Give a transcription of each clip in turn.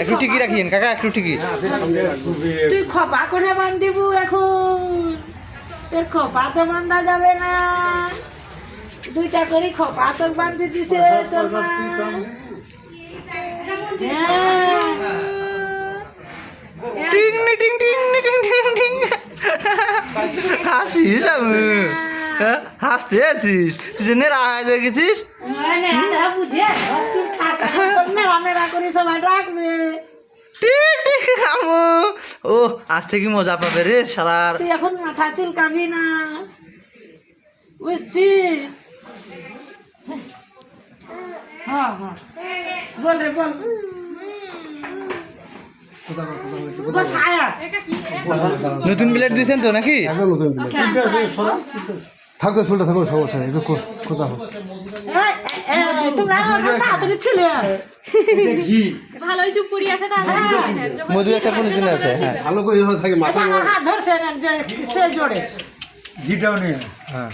একটু ঠিকই রাখিয়েন? কাকা একটু ঠিকই তুই খপা করে বান্ধিবু এখন? তোর খপা তো বান্ধা যাবে না। দুইটা করে খপা তো বান্ধি দিছে তোর মা হ্যাঁ। টিং টিং টিং টিং টিং টিং। হাসিস আমি? হ্যাঁ? হাসতে আছিস? তুই যে নেড়া গেছিস? বুঝে আমু ও আজ থেকে মজা পাবে রে শালার তুই এখন মাথা চুল কাবি না। বুঝছিস হ্যাঁ হ্যাঁ। বল রে বল। নতুন প্লেট দিয়েছেন তো নাকি? একদম নতুন দিলে থাকতো চুলটা থাকো সমস্যা একটু কোথা হোক তোমরা তাড়াতাড়ি ছিলে। ভালোই চুপ করি আছে মধু একটা আছে হ্যাঁ। ভালো করে থাকে মাথা আমার হাত ধরছে সে জোরে। ঘিটাও নেই হ্যাঁ।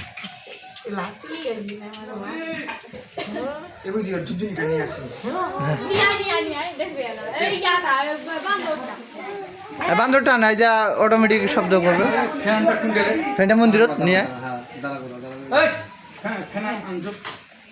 দেখবে এই ইয়াটা বান্ধবটা আর বান্দরটা। নাই যা অটোমেটিক শব্দ করবে। ফ্যানটা মন্দিরত নিয়ে হ্যাঁ দাঁড়া দাঁড়া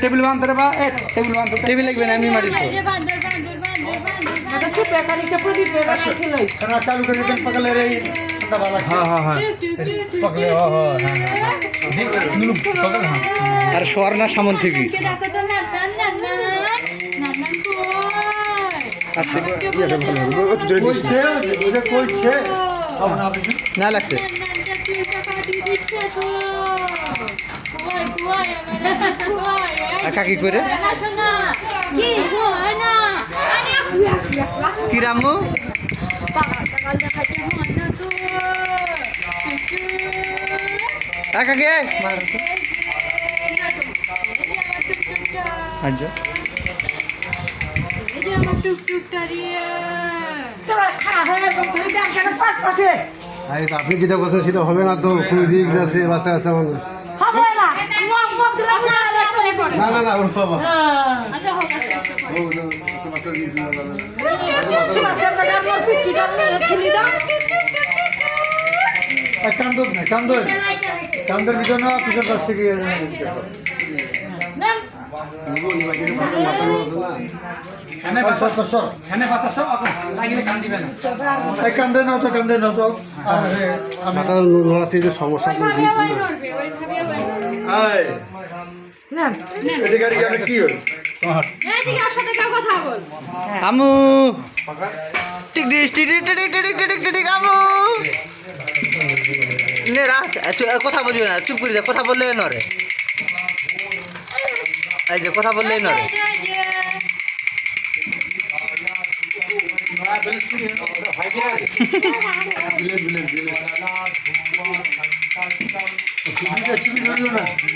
টেবিল বাঁধতে বা লাগবে না আমি আর স্বর্ণা সামন থেকে আচ্ছা ভালো কইছে কইছে আপনি না লাগছে। কাকি করে? কি রামু? কাকে আজ আচ্ছা। আচ্ছা। আমার টুকটুকটা দিয়ে। তোরা খারাপ হয়ে এরকম করে দেখ কেন পাট পাটে আরে আপনি যেটা বলছেন সেটা হবে না তো খুব রিক্স আছে বাচ্চা আছে মানুষ হবে না। দিলাম না করে না না না ওর বাবা। হ্যাঁ। আচ্ছা হোক আস্তে করো। ও, বাচ্চা না বেটা নিয়ে ছিলি দাও কান্দর না কান্দর কান্দর না পিছন কাছ থেকে। কথা বলিও না চুপ করে কথা বললে নরে এই যে কথা বললেই নড়ে।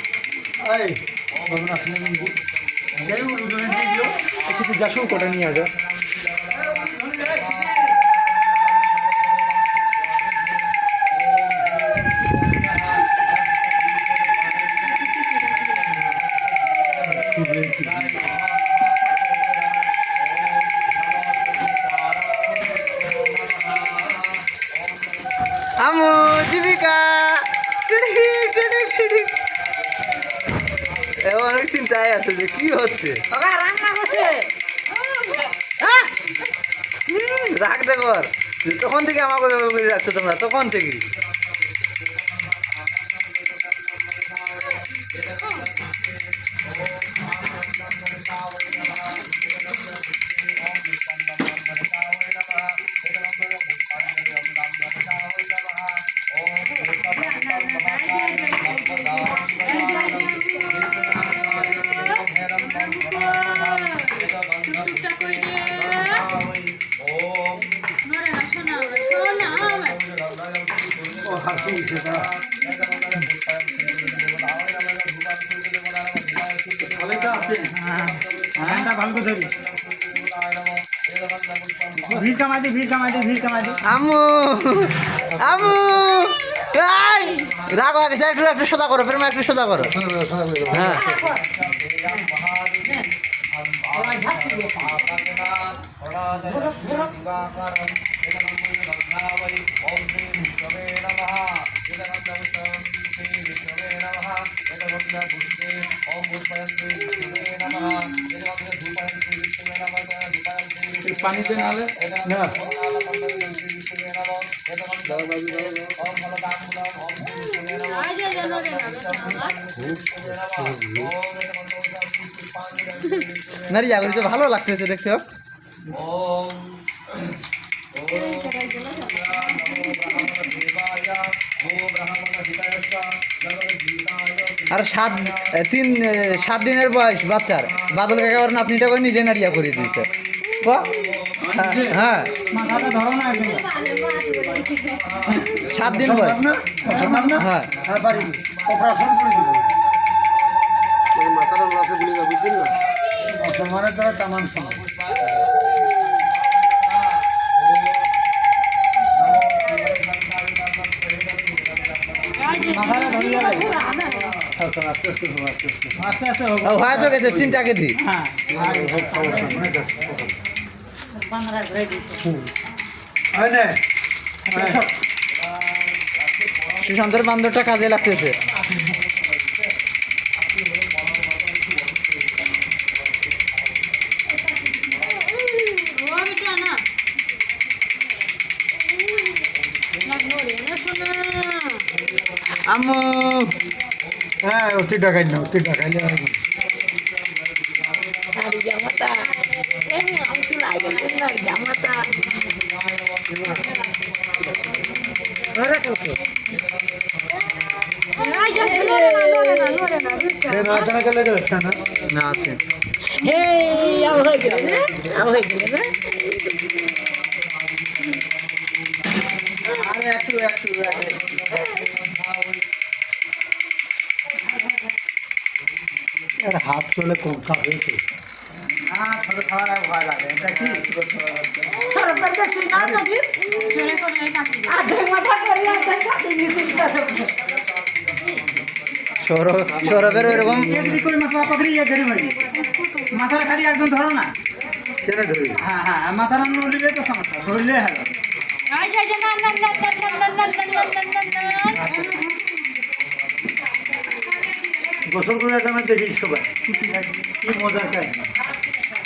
কিছু যাসু কোটা নিয়ে আসো কর। তখন থেকে আমাকে রাখছো তোমরা তখন থেকে ভিড় কামাই দে ভিড় কামাই দে ভিড় কামাই দে। আমু আমু এই রাগ হয়ে গেছে একটু একটু সোজা করো প্রেমা একটু সোজা করো। হ্যাঁ। পানিতে আজ না। তো ভালো লাগতেছে দেখছ আর সাত তিন সাত দিনের বয়স, বাচ্চার। বাদল কাকার নাতনিটা করে নিজে নারিয়া করে দিয়েছে! হ্যাঁ, হ্যাঁ। সাত দিন চিন্তা কে দিই সুশান্তের বান্ধবটা কাজে লাগতেছে। আম্মু। হ্যাঁ অতি টাকাই না অতি টাকাইলে জামাতা আঙ্কুল আইগেন তোমার জামাতা না আছে Hey, I'm like it, man. I'm like it, man. I'm at you, at you, at you. হাত চলে কম খাবে ছোট খাওয়ার ভয় লাগে এটা কি না সৌরভের ওইরকম একদি মাথা মাথাটা খালি একদম ধরো না কেন ধরি হ্যাঁ হ্যাঁ মাথাটা নড়লে তো ধরলে হলো আজ যা না না না না না না না না না না না গোসল করে দেখি সবাই। কি মজা খায়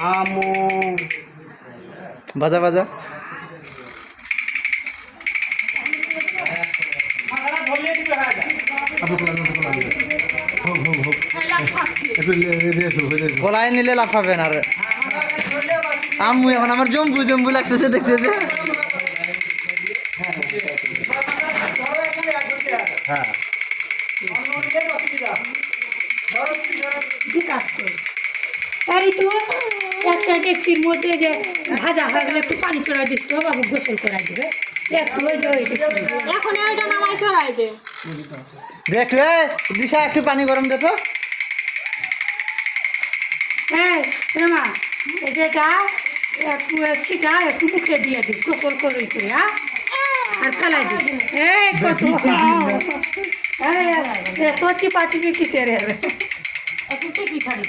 আমো বাজা বাজা কলাই নিলে লাভ পাবেন আর। আম্মু এখন আমার জম্বু জম্বু লাগতেছে দেখতেছে। হ্যাঁ। তো একটা ডেকচির মধ্যে যে ভাজা হয়ে গেলে একটু পানি চড়াই দিস তো বাবু গোসল করাই দিবে। একটু ওই যে ওই ডেকচির এখন ওইটা নামাই চড়াই দে। দেখ দিশা একটু পানি গরম দে তো। এই মা এটা একটু ছিটা একটু মুখে দিয়ে করে করে হ্যাঁ? আর ফেলাই দিই এই কত এই তো চিপা চিপি কিসের একটু টিকি ছাড়ি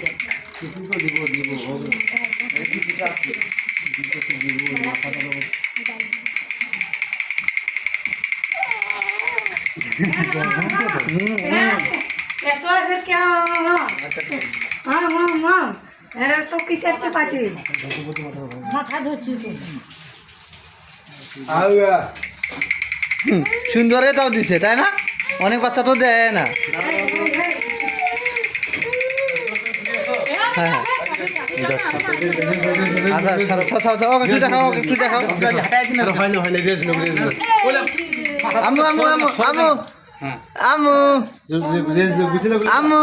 সুন্দরে তাও দিছে তাই না? অনেক বাচ্চা তো দেয় না হ্যাঁ হ্যাঁ। আচ্ছা ছাড়ো ছাড়ো ছাড়ো ছাড়ো, একটু দেখাও একটু দেখাও হয় না হয় না রেস নেব রেস নেব আমু আমু আমু আমু আমু রেস আমু